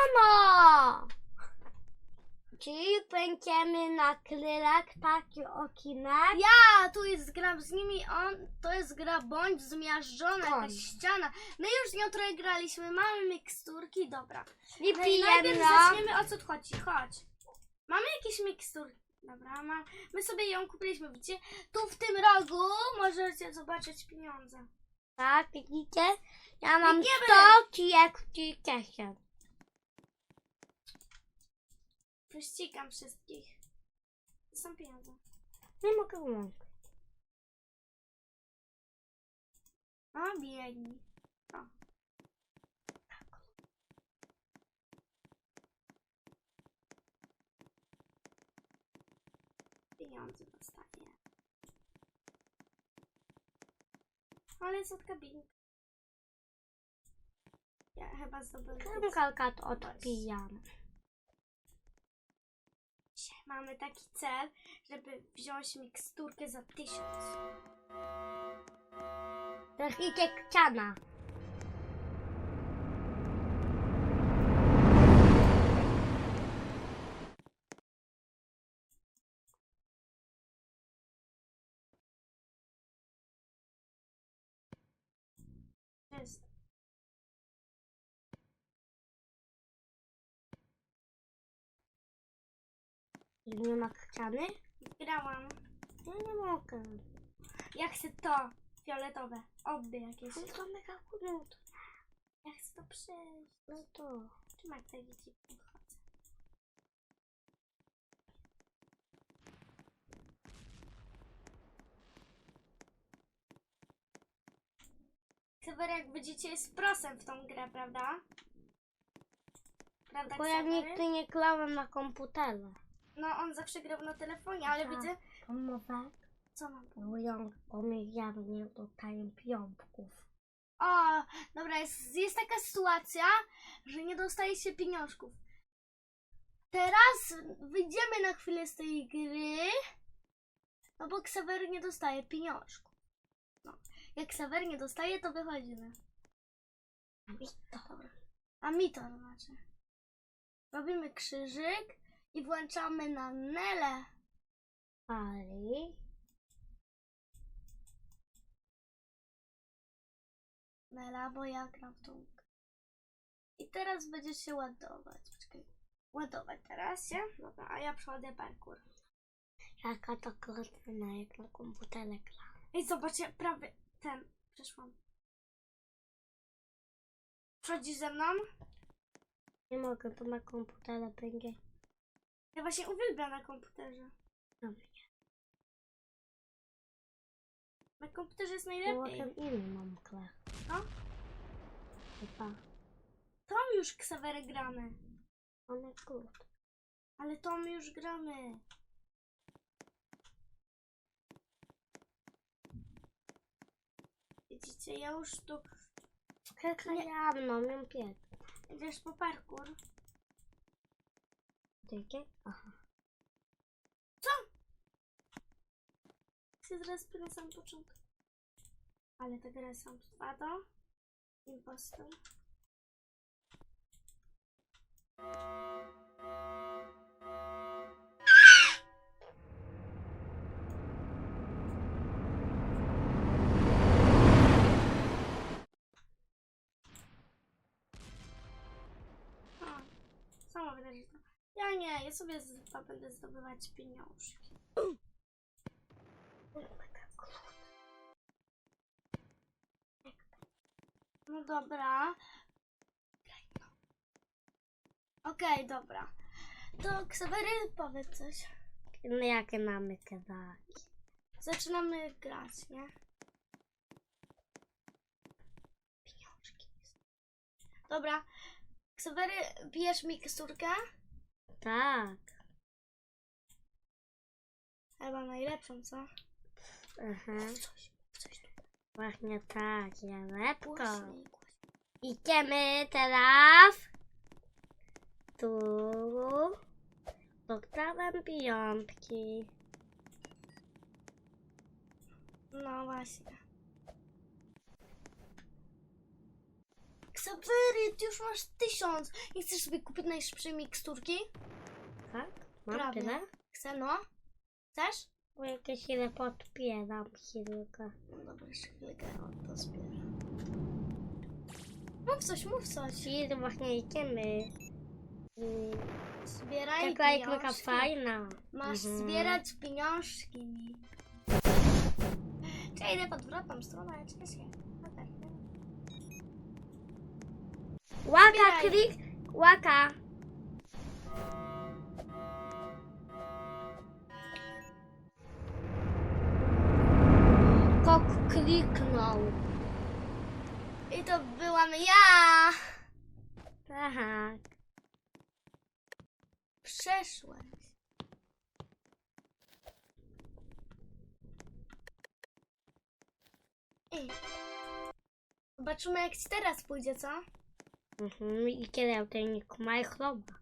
Siemano! Czyli będziemy naklejać taki okinek? Ja tu jest gram z nimi, on to jest gra bądź zmiażdżona, jakaś Bądź. ściana. My już z nią trochę graliśmy, mamy miksturki, dobra. I Ale pijemy, najpierw no. zaczniemy o co tu chodzi, chodź. Mamy jakieś miksturki. Dobra, ma, my sobie ją kupiliśmy, widzicie? Tu w tym rogu możecie zobaczyć pieniądze. Tak, widzicie? Ja mam Biegniemy. 130 Wyścigam wszystkich. To są pieniądze. Nie mogę łączyć. O, biegnij. O. Pieniądze dostaję. Ale jest od kabiny. Ja chyba zdobyłem. Kalkat odpijam. Mamy taki cel, żeby wziąć miksturkę za tysiąc. Teraz idzie Nie ma ściany? Grałam. Ja nie mogę. Ja chcę to. Fioletowe. Obie jakieś. To mega krótko. Ja chcę to przejść. No to. Tutaj widzicie. Chodzę. Chyba jak widzicie jest prosem w tą grę, prawda? Prawda, Bo ja Ksawery? nigdy nie klałem na komputerze. No on zawsze grał na telefonie, ale Tak. widzę... Pomówę. Co mam? Bo ją pomijamy nie dostaję piątków. O, dobra, jest, jest taka sytuacja, że nie dostaje się pieniążków. Teraz wyjdziemy na chwilę z tej gry, no bo Ksawery nie dostaje pieniążków. No, jak Ksawery nie dostaje, to wychodzimy. A mi to. A mi to znaczy. Robimy krzyżyk i włączamy na Nele. pali. Nela, bo ja gram w tą. I teraz będzie się ładować. Czekaj. Ładować teraz się? Dobra, a ja przechodzę parkour. Jaka to krótna jak na komputerze klałem. Ej, zobaczcie, prawie ten. Przeszłam. Przechodzisz ze mną? Nie mogę, to na komputerze będzie. Ja właśnie uwielbiam na komputerze. Dobrze. Na komputerze jest Położę najlepiej. inny mam klech. No, Chyba. to już Ksawery gramy. One krótkie. Ale to my już gramy. Widzicie, ja już tu Chyba jawno, miałem piek. idziesz po parkour. Tykie? Aha. Chcę zaraz na sam początek. Ale ta sam to. Impostor. O, Sama wydarzy to. Ja nie, ja sobie z- będę zdobywać pieniążki. No dobra. Okej, dobra. To Ksawery, powiedz coś. No jakie mamy kawałki? Zaczynamy grać, nie? Pieniążki. Dobra. Ksawery, bijesz miksturkę? Tak. Chyba najlepszą, co? Aha. Coś, coś tu Właśnie tak, ja lepko. głośniej. Idziemy teraz. Tu. Dostałem piątki. No właśnie. Ksawery, ty już masz tysiąc. Nie chcesz sobie kupić najszybszej miksturki? Tak? Mam Prawie. tyle? Chcę, no. Chcesz? Bo jakieś ile podpieram chwilkę. No dobra, jeszcze chwilkę o, to zbieram. Mów coś, mów coś. Czyli właśnie idziemy. Mm, Zbieraj Taka jak taka pieniążki. fajna. Masz Mhm. zbierać pieniążki. Czekaj, idę pod wrotną stronę, czekaj się. Okej. Łaka, klik, łaka. Kok kliknął. I to byłam ja! Tak. Przeszłaś. Zobaczymy jak ci teraz pójdzie, co? Mhm. I kiedy ten nick maj chloba.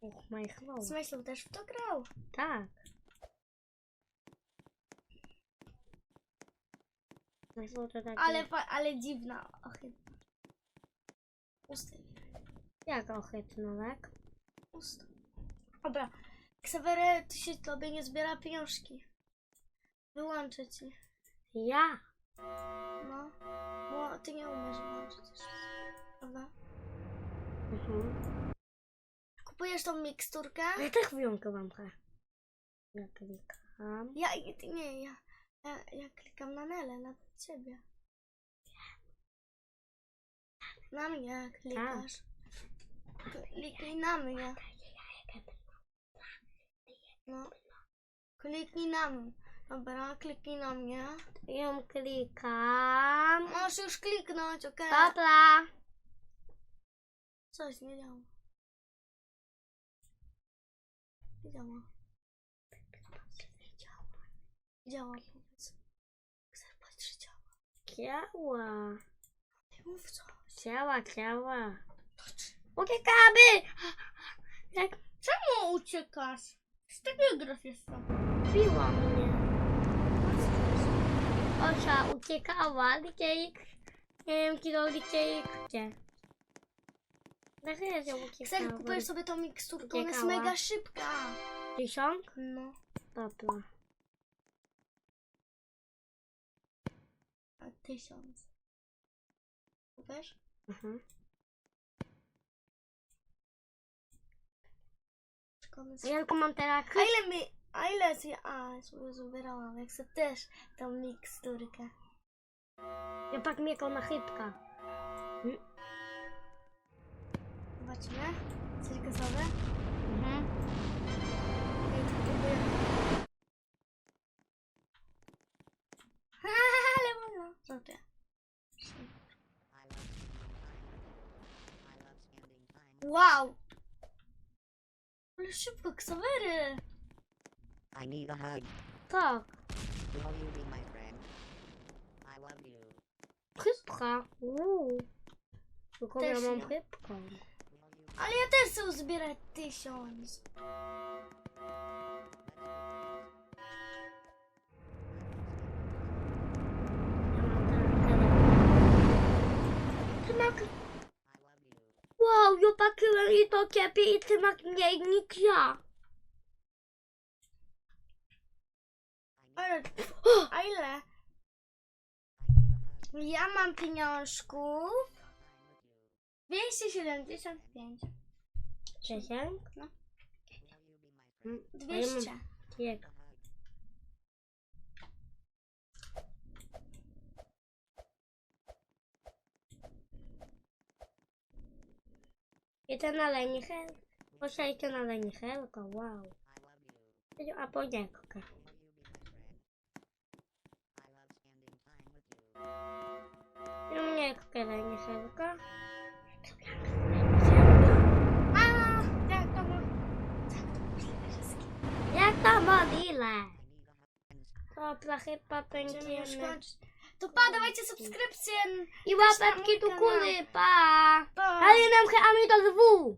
Och, maj chloba. Zmyślał też w to grał. Tak. Zmysł to takie... Ale, fa- ale dziwna. Ohydna. Ustaw. Jak ohydno, tak? Ustaw. Dobra. Ksawery, ty się tobie nie zbiera pieniążki. Wyłączę ci. Ja. No. Bo ty nie umiesz wyłączyć. Prawda? Mhm. Kupujesz tą miksturkę? Ale tak wyjątkową grę. Ja klikam. Ja, nie, ja, ja, ja klikam na Nelę, na ciebie. Na mnie klikasz. Kliknij na mnie. No. Kliknij na mnie. Dobra, kliknij na mnie. Ją klikam. Możesz już kliknąć, okej? Dobra. Coś nie działa. Nie działa. Działa, powiedz. Chcę patrzeć, działa. Działa. Mów coś. Działa, działa. Uciekamy! Jak Czemu uciekasz? Z takiej gry jestem. biło mnie. Osia uciekała. Ich... Nie wiem, gdzie ich... Gdzie? Uciekała? kupujesz sobie tą miksturkę, ona jest Uciekała. mega szybka. Tysiąc? No. Dobra. A tysiąc. Kupujesz? Mhm. Szkoda. A ja tylko mam teraz... A ile mi... A ile z... A, sobie zabierałam. Jak chcę też tą miksturkę. Ja pak miekał na chybka. Zobaczymy. Coś gotowe? Mhm. Ale wolno. Żółte. Wow! Ale szybko, ksawery! I need a hug. Tak. Will you be my friend? I love you. Chybka. Uuu. Tylko ja Też mam nie. chybkę. Ale ja też chcę uzbierać tysiąc. Tymak, wow, ja pakiłem i to ciebie i tymak mniej niż ja. Ale, a ile? Ja mam pieniążków. 275. Dziesięć? No. Mm, a ja mam 200. Jego. A hug. I ten olejnik hel. I ten olejnik helka, wow. A po niego. I love spending time with you. I mnie olejnik helka. A, jak to ma? Jak to hug. Dobra, chyba Będziemy już kończyć. To pa, dawajcie subskrypcję. I łapeczki tu kanał. kury, pa! Pa. Ale nam a mi to dwu.